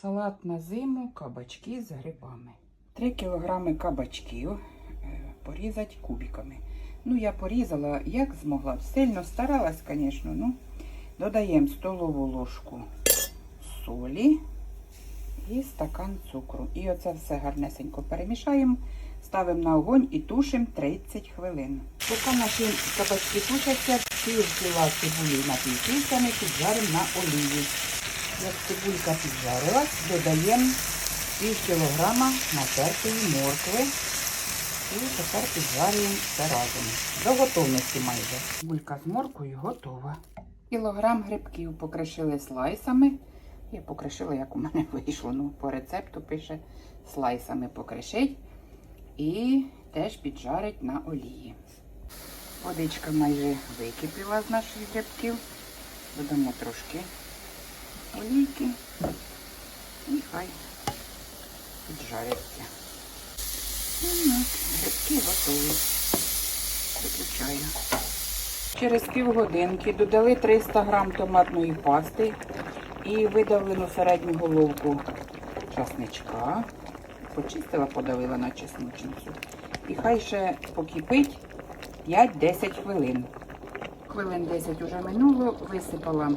Салат на зиму, кабачки з грибами. 3 кілограми кабачків е, порізати кубиками. Ну, я порізала, як змогла. Сильно старалась, звісно. Ну, додаємо столову ложку солі і стакан цукру. І оце все гарнесенько перемішаємо, ставимо на огонь і тушимо 30 хвилин. Поки наші кабачки тушаться, пів кіла цибулі напівкільцями піджаримо на олії. Як цибулька піджарилась, додаємо пів кілограма натертої моркви. І тепер піджарюємо все разом. До готовності майже. Цибулька з морквою готова. Кілограм грибків покришили слайсами. Я покришила, як у мене вийшло. Ну, по рецепту пише слайсами покришить. І теж піджарить на олії. Водичка майже википіла з наших грибків. Додамо трошки олійки і хай піджариться. Ну, грибки готові. Виключаю. Через півгодинки додали 300 грам томатної пасти і видавлену середню головку часничка. Почистила, подавила на чесночницю. І хай ще покипить 5-10 хвилин. Хвилин 10 уже минуло, висипала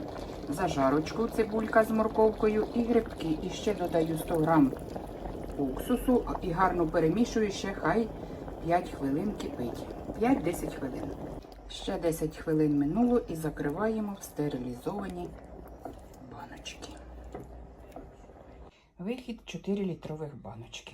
зажарочку, цибулька з морковкою і грибки. І ще додаю 100 грам уксусу і гарно перемішую ще хай 5 хвилин кипить. 5-10 хвилин. Ще 10 хвилин минуло і закриваємо в стерилізовані баночки. Вихід 4 літрових баночки.